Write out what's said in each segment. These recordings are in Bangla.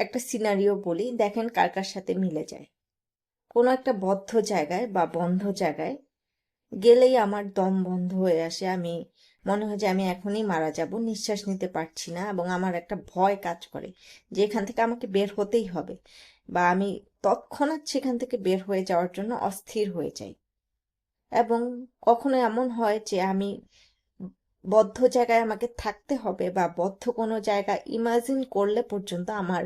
একটা সিনারিও বলি, দেখেন কার কার সাথে মিলে যায়। কোনো একটা বদ্ধ জায়গায় বা বন্ধ জায়গায় গেলেই আমার দম বন্ধ হয়ে আসে, আমি মনে হয় যে আমি এখনই মারা যাব, নিঃশ্বাস নিতে পারছি না এবং আমার একটা ভয় কাজ করে যে এখান থেকে আমাকে বের হতেই হবে বা আমি তৎক্ষণাৎ সেখান থেকে বের হয়ে যাওয়ার জন্য অস্থির হয়ে যাই। এবং কখনো এমন হয় যে আমি বদ্ধ জায়গায় আমাকে থাকতে হবে বা বদ্ধ কোনো জায়গা ইমাজিন করলে পর্যন্ত আমার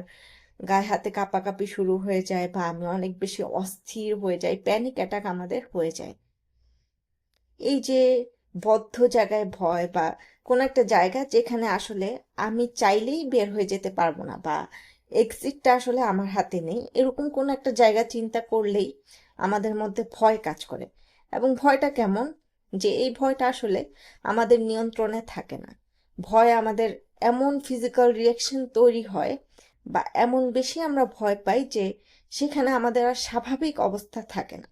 গায়ে হাতে কাঁপাকাঁপি শুরু হয়ে যায় বা আমি অনেক বেশি অস্থির হয়ে যাই প্যানিক অ্যাটাক আমাদের হয়ে যায়। এই যে বদ্ধ জায়গায় ভয় বা কোনো একটা জায়গা যেখানে আসলে আমি চাইলেই বের হয়ে যেতে পারব না বা এক্সিটটা আসলে আমার হাতে নেই, এরকম কোনো একটা জায়গা চিন্তা করলেই আমাদের মধ্যে ভয় কাজ করে। এবং ভয়টা কেমন? যে এই ভয়টা আসলে আমাদের নিয়ন্ত্রণে থাকে না। ভয় আমাদের এমন ফিজিক্যাল রিয়াকশন তৈরি হয় বা এমন বেশি আমরা ভয় পাই যে সেখানে আমাদের আর স্বাভাবিক অবস্থা থাকে না।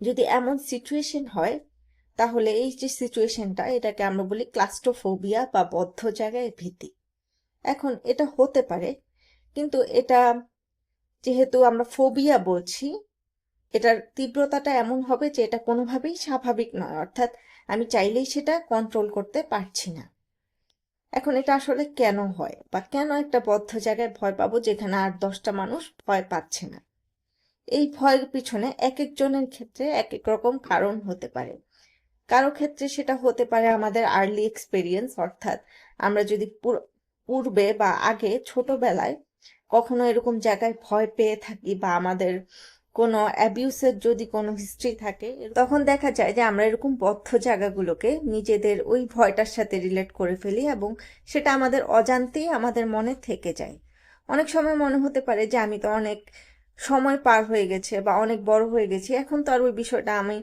যদি এমন সিচুয়েশন হয়, তাহলে এই যে সিচুয়েশনটা এটাকে আমরা বলি ক্লাস্টোফোবিয়া বা বদ্ধ জায়গায় ভীতি। এখন এটা হতে পারে, কিন্তু এটা যেহেতু আমরা ফোবিয়া বলছি এটার তীব্রতাটা এমন হবে যে এটা কোনোভাবেই স্বাভাবিক নয়, অর্থাৎ আমি চাইলেই সেটা কন্ট্রোল করতে পারছি না। এখন এটা আসলে কেন হয় বা কেন একটা বদ্ধ জায়গায় ভয় পাবো যেখানে আর দশটা মানুষ ভয় পাচ্ছে না? এই ভয়ের পিছনে এক একজনের ক্ষেত্রে এক এক রকম কারণ হতে পারে। কারও ক্ষেত্রে সেটা হতে পারে আমাদের আর্লি এক্সপেরিয়েন্স অর্থাৎ আমরা যদি পুর- পূর্বে বা আগে ছোটবেলায় কখনো এরকম জায়গায় ভয় পেয়ে থাকি বা আমাদের কোনো অ্যাবিউসের যদি কোনো হিস্ট্রি থাকে, তখন দেখা যায় যে আমরা এরকম বদ্ধ জায়গাগুলোকে নিজেদের ওই ভয়টার সাথে রিলেট করে ফেলি এবং সেটা আমাদের অজান্তেই আমাদের মনে থেকে যায়। অনেক সময় মনে হতে পারে যে আমি তো অনেক সময় পার হয়ে গেছে বা অনেক বড় হয়ে গেছি, এখন তো আর ওই বিষয়টা আমি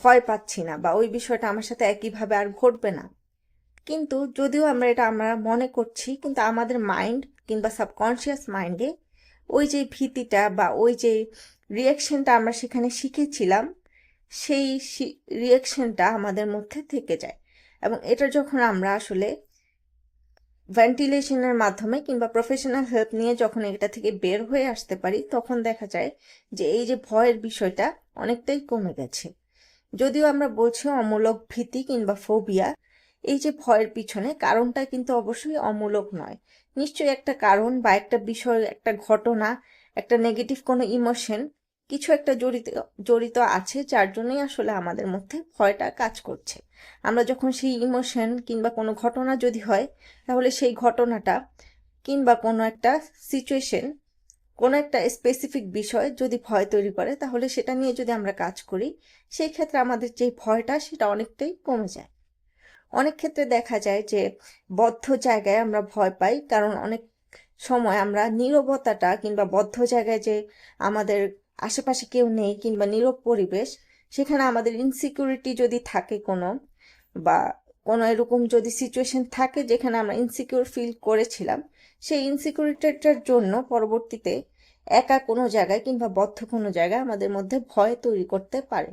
ভয় পাচ্ছি না বা ওই বিষয়টা আমার সাথে একইভাবে আর ঘটবে না। কিন্তু যদিও আমরা এটা আমরা মনে করছি, কিন্তু আমাদের মাইন্ড কিংবা সাবকনশিয়াস মাইন্ডে ওই যে ভীতিটা বা ওই যে রিয়াকশনটা আমরা সেখানে শিখেছিলাম, সেই রিয়াকশনটা আমাদের মধ্যে থেকে যায়। এবং এটা যখন আমরা আসলে ভেন্টিলেশনের মাধ্যমে কিংবা প্রফেশনাল হেল্প নিয়ে যখন এটা থেকে বের হয়ে আসতে পারি, তখন দেখা যায় যে এই যে ভয়ের বিষয়টা অনেকটাই কমে গেছে। যদিও আমরা বলছি অমূলক ভীতি কিংবা ফোবিয়া এই যে ভয়ের পিছনে কারণটা কিন্তু অবশ্যই অমূলক নয়। নিশ্চয়ই একটা কারণ বা একটা বিষয়, একটা ঘটনা, একটা নেগেটিভ কোনো ইমোশন কিছু একটা জড়িত জড়িত আছে যার জন্যই আসলে আমাদের মধ্যে ভয়টা কাজ করছে। আমরা যখন সেই ইমোশন কিংবা কোনো ঘটনা যদি হয়, তাহলে সেই ঘটনাটা কিংবা কোনো একটা সিচুয়েশন কোনো একটা স্পেসিফিক বিষয় যদি ভয় তৈরি করে, তাহলে সেটা নিয়ে যদি আমরা কাজ করি, সেই ক্ষেত্রে আমাদের যে ভয়টা সেটা অনেকটাই কমে যায়। অনেক ক্ষেত্রে দেখা যায় যে বদ্ধ জায়গায় আমরা ভয় পাই, কারণ অনেক সময় আমরা নীরবতাটা কিংবা বদ্ধ জায়গায় যে আমাদের আশেপাশে কেউ নেই কিংবা নীরব পরিবেশ, সেখানে আমাদের ইনসিকিউরিটি যদি থাকে কোনো বা কোনো এরকম যদি সিচুয়েশন থাকে যেখানে আমরা ইনসিকিউর ফিল করেছিলাম, সেই ইনসিকিউরিটিটার জন্য পরবর্তীতে একা কোনো জায়গায় কিংবা বদ্ধ কোনো জায়গায় আমাদের মধ্যে ভয় তৈরি করতে পারে।